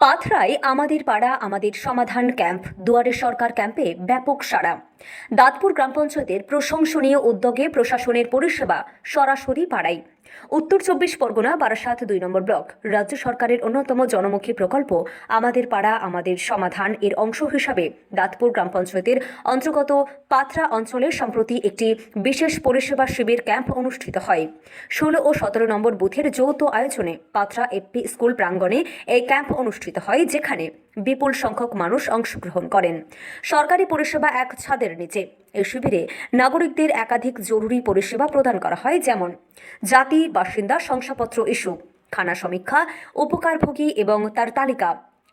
পাথরায় আমাদের পাড়া আমাদের সমাধান ক্যাম্প দুয়ারে সরকার ক্যাম্পে ব্যাপক সাড়া। দাঁতপুর গ্রাম পঞ্চায়েতের প্রশংসনীয় উদ্যোগে প্রশাসনের পরিষেবা সরাসরি পাড়ায় উত্তর চব্বিশ পরগনা, বারাসাত দুই নম্বর ব্লক। রাজ্য সরকারের অন্যতম জনমুখী প্রকল্প, আমাদের পাড়া, আমাদের সমাধান। এর অংশ হিসাবে দাঁতপুর গ্রাম পঞ্চায়েতের অন্তর্গত পাথরা অঞ্চলে সম্প্রতি একটি বিশেষ পরিষেবা শিবির ক্যাম্প অনুষ্ঠিত হয়। ষোলো ও সতেরো নম্বর বুথের যৌথ আয়োজনে পাথরা এপি স্কুল প্রাঙ্গণে এই ক্যাম্প অনুষ্ঠিত হয়, যেখানে বিপুল সংখ্যক মানুষ অংশগ্রহণ করেন। সরকারি পরিষেবা এক ছাদের নিচে। এই শিবিরে নাগরিকদের একাধিক জরুরি পরিষেবা প্রদান করা হয়, যেমন জাতি, বাসিন্দা, শংসাপত্র ইস্যু, খানা সমীক্ষা, উপকারভোগী এবং তার তালিকা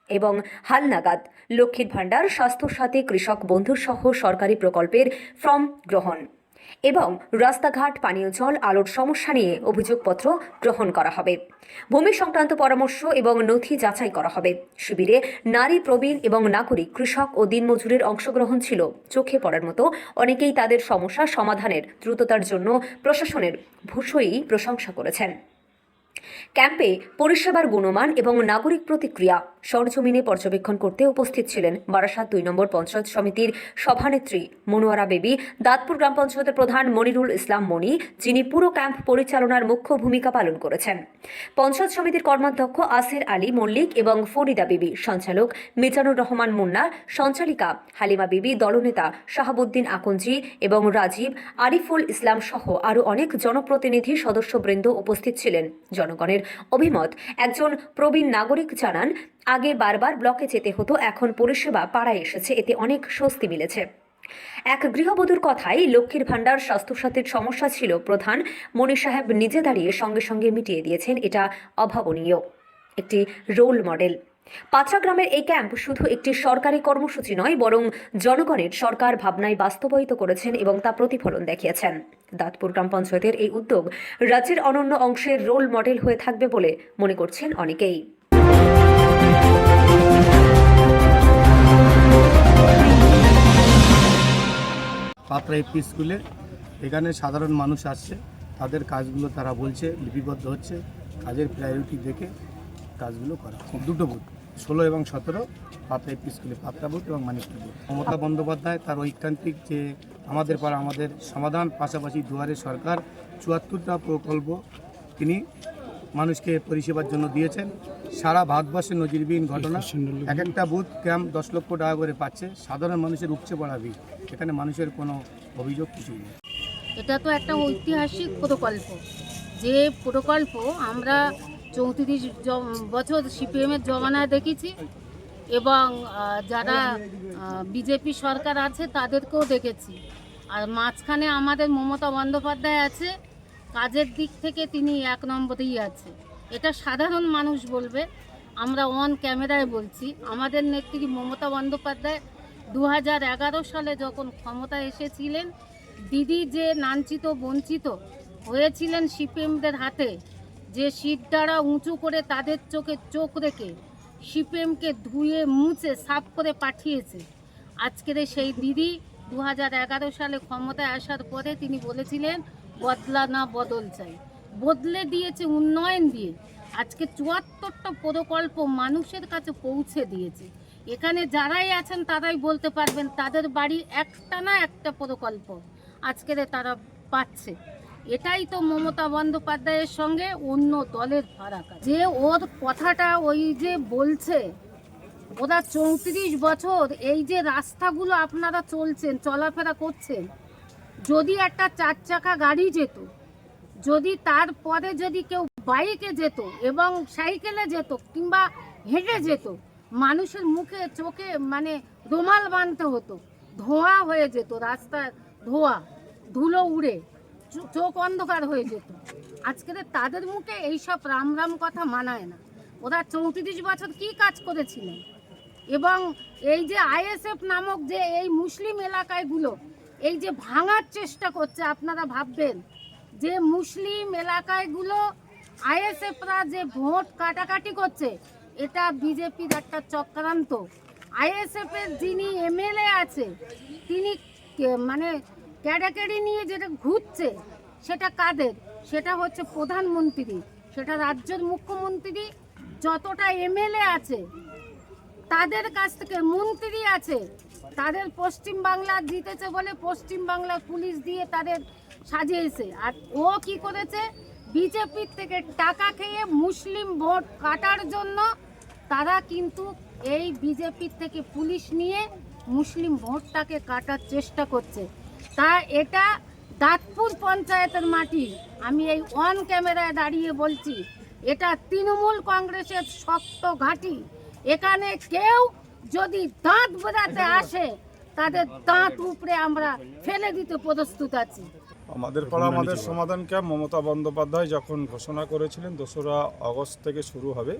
এবং হালনাগাদ লক্ষ্মীর ভাণ্ডার, স্বাস্থ্যসাথী, কৃষক বন্ধুসহ সরকারি প্রকল্পের ফর্ম গ্রহণ। এবং রাস্তাঘাট, পানীয় জল, আলোর সমস্যা নিয়ে অভিযোগপত্র গ্রহণ করা হবে। ভূমি সংক্রান্ত পরামর্শ এবং নথি যাচাই করা হবে। শিবিরে নারী প্রবীণ এবং নাগরিক, কৃষক ও দিনমজুরের অংশগ্রহণ ছিল। চোখে পড়ার মতো অনেকেই তাদের সমস্যা সমাধানের দ্রুততার জন্য প্রশাসনের ভূষয়ী প্রশংসা করেছেন। ক্যাম্পে পরিষেবার গুণমান এবং নাগরিক প্রতিক্রিয়া সরজমিনে পর্যবেক্ষণ করতে উপস্থিত ছিলেন বারাসাত দুই নম্বর পঞ্চায়েত সমিতির সভানেত্রী মনোয়ারা বেবি, দাঁতপুর গ্রাম পঞ্চায়েতের প্রধান মনিরুল ইসলাম মনি যিনি পুরো ক্যাম্প পরিচালনার মুখ্য ভূমিকা পালন করেছেন। পঞ্চায়েত সমিতির কর্মাধ্যক্ষ আসের আলী মল্লিক এবং ফরিদা বিবি, সঞ্চালক মিজানুর রহমান মুন্না, সঞ্চালিকা হালিমা বিবি, দলনেতা শাহাবুদ্দিন আকঞ্জি এবং রাজীব, আরিফুল ইসলাম সহ আরও অনেক জনপ্রতিনিধি সদস্যবৃন্দ উপস্থিত ছিলেন। জনগণের অভিমত, একজন প্রবীণ নাগরিক জানান আগে বারবার ব্লকে যেতে হতো, এখন পরিষেবা পাড়ায় এসেছে, এতে অনেক স্বস্তি মিলেছে। এক গৃহবধূর কথাই লক্ষ্মীর ভাণ্ডার স্বাস্থ্যসাথীর সমস্যা ছিল প্রধান মনি সাহেব নিজে দাঁড়িয়ে সঙ্গে সঙ্গে মিটিয়ে দিয়েছেন, এটা অভাবনীয়। একটি রোল মডেল। পাঁচরা গ্রামের এই ক্যাম্প শুধু একটি সরকারি কর্মসূচি নয়, বরং জনগণের সরকার ভাবনায় বাস্তবায়িত করেছেন এবং তা প্রতিফলন দেখিয়েছেন। দাঁতপুর গ্রাম পঞ্চায়েতের এই উদ্যোগ রাজ্যের অনন্য অংশের রোল মডেল হয়ে থাকবে বলে মনে করছেন অনেকেই। পাত্রা এপি স্কুলে এখানে সাধারণ মানুষ আসছে। তাদের কাজগুলো তারা বলছে, লিপিবদ্ধ হচ্ছে। কাজের প্রায়োরিটি দেখে কাজগুলো করা দুটো বুথ, ষোলো এবং সতেরো পাত্রা এপি স্কুলে পাত্রা বুথ এবং মানিকপুর বুথ। মমতা বন্দ্যোপাধ্যায় তার ঐকান্তিক যে আমাদের পাড়া, আমাদের সমাধান, পাশাপাশি দুয়ারে সরকার, চুয়াত্তরটা প্রকল্প তিনি মানুষকে পরিষেবার জন্য দিয়েছেন। সারা ভারতবর্ষের নজিরবিহীন ঘটনা। এক একটা বুথ ক্যাম্প দশ লক্ষ টাকা করে পাচ্ছে। সাধারণ মানুষের উপচে পড়া ভিড়। এখানে মানুষের কোনো অভিযোগ কিছুই নেই। এটা তো একটা ঐতিহাসিক প্রকল্প। যে প্রকল্প আমরা চৌত্রিশ বছর সিপিএমের জমানায় দেখেছি এবং যারা বিজেপি সরকার আছে তাদেরকেও দেখেছি। আর মাঝখানে আমাদের মমতা বন্দ্যোপাধ্যায় আছে। কাজের দিক থেকে তিনি এক নম্বরেই আছে এটা সাধারণ মানুষ বলবে, আমরা অন ক্যামেরায় বলছি। আমাদের নেত্রী মমতা বন্দ্যোপাধ্যায় দু হাজার এগারো সালে যখন ক্ষমতায় এসেছিলেন, দিদি যে লাঞ্ছিত বঞ্চিত হয়েছিলেন সিপিএমদের হাতে, যে সিট দ্বারা উঁচু করে তাদের চোখে চোখ রেখে সিপিএমকে ধুয়ে, মুছে, সাফ করে পাঠিয়েছে। আজকের সেই দিদি দু হাজার এগারো সালে ক্ষমতায় আসার পরে তিনি বলেছিলেন বদলা না বদল চাই। বদলে দিয়েছে, উন্নয়ন দিয়ে। আজকে চুয়াত্তরটা প্রকল্প মানুষের কাছে পৌঁছে দিয়েছে। এখানে যারাই আছেন তারাই বলতে পারবেন, তাদের বাড়ি একটা না একটা প্রকল্প আজকের তারা পাচ্ছে। এটাই তো মমতা বন্দ্যোপাধ্যায়ের সঙ্গে অন্য দলের ফারাক যে ওর কথাটা ওই যে বলছে, ওরা চৌত্রিশ বছর এই যে রাস্তাগুলো আপনারা চলছেন, চলাফেরা করছেন যদি একটা চার চাকা গাড়ি যেত, যদি তারপরে যদি কেউ বাইকে যেত এবং সাইকেলে যেত কিংবা হেঁটে যেত, মানুষের মুখে, চোখে মানে রুমাল বাঁধতে হতো, ধোঁয়া হয়ে যেত রাস্তার ধোঁয়া, ধুলো উড়ে চোখ অন্ধকার হয়ে যেত। আজকে তাদের মুখে এইসব রাম রাম কথা মানায় না। ওরা চৌত্রিশ বছর কি কাজ করেছিলেন? এবং এই যে আইএসএফ নামক যে এই মুসলিম এলাকায়গুলো এই যে ভাঙার চেষ্টা করছে, আপনারা ভাববেন, যে মুসলিম এলাকায়গুলো আইএসএফরা যে ভোট কাটাকাটি করছে, এটা বিজেপির একটা চক্রান্ত। আইএসএফ এর যিনি এমএলএ আছে, তিনি মানে ক্যাডাকেডি নিয়ে যেটা ঘুরছে, সেটা কাদের? সেটা হচ্ছে প্রধানমন্ত্রী, সেটা রাজ্যের মুখ্যমন্ত্রী, যতটা এমএলএ আছে, তাদের কাছ থেকে মন্ত্রী আছে তাদের পশ্চিম বাংলা জিতেছে বলে পশ্চিম বাংলা পুলিশ দিয়ে তাদের সাজিয়েছে। আর ও কি করেছে? বিজেপির থেকে টাকা খেয়ে মুসলিম ভোট কাটার জন্য তারা কিন্তু এই বিজেপির থেকে পুলিশ নিয়ে মুসলিম ভোটটাকে কাটার চেষ্টা করছে। তা এটা দাঁতপুর পঞ্চায়েতের মাটি। আমি এই অন ক্যামেরায় দাঁড়িয়ে বলছি, এটা তৃণমূল কংগ্রেসের শক্ত ঘাঁটি। এখানে কেউ যদি দাঁত বোঝাতে আসে তাদের দাঁত উপরে আমরা ফেলে দিতে প্রস্তুত আছি। আমাদের পাড়া আমাদের সমাধান ক্যাম্প মমতা বন্দ্যোপাধ্যায় যখন ঘোষণা করেছিলেন দোসরা আগস্ট থেকে শুরু হবে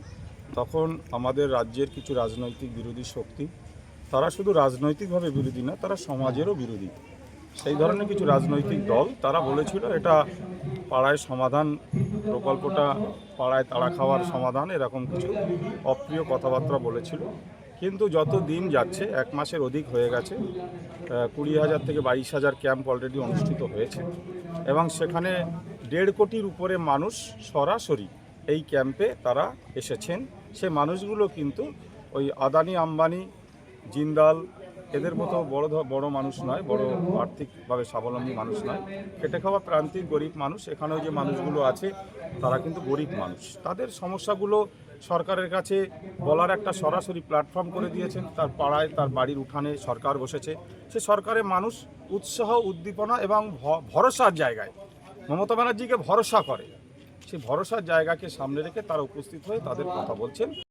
তখন আমাদের রাজ্যের কিছু রাজনৈতিক বিরোধী শক্তি তারা শুধু রাজনৈতিকভাবে বিরোধী না তারা সমাজেরও বিরোধী। সেই ধরনের কিছু রাজনৈতিক দল তারা বলেছিল এটা পাড়ায় সমাধান প্রকল্পটা পাড়ায় তাড়া খাওয়ার সমাধান এরকম কিছু অপ্রিয় কথাবার্তা বলেছিল। কিন্তু যত দিন যাচ্ছে, এক মাসের অধিক হয়ে গেছে কুড়ি হাজার থেকে বাইশ হাজার ক্যাম্প অলরেডি অনুষ্ঠিত হয়েছে এবং সেখানে দেড় কোটির উপরে মানুষ সরাসরি এই ক্যাম্পে তারা এসেছেন। সে মানুষগুলো কিন্তু ওই আদানি, আম্বানি, জিন্দাল, এদের মতো বড় বড় মানুষ নয়, বড় আর্থিকভাবে স্বাবলম্বী মানুষ নয়। খেটে খাওয়া প্রান্তিক গরিব মানুষ, এখানেও যে মানুষগুলো আছে, তারা কিন্তু গরিব মানুষ। তাদের সমস্যাগুলো সরকারের কাছে বলার একটা সরাসরি প্ল্যাটফর্ম করে দিয়েছেন। তার পাড়ায় তার বাড়ির উঠানে সরকার বসেছে। সে সরকারের মানুষ উৎসাহ, উদ্দীপনা এবং ভরসার জায়গায় মমতা ব্যানার্জিকে ভরসা করে। সে ভরসার জায়গাকে সামনে রেখে তারা উপস্থিত হয়ে তাদের কথা বলছেন।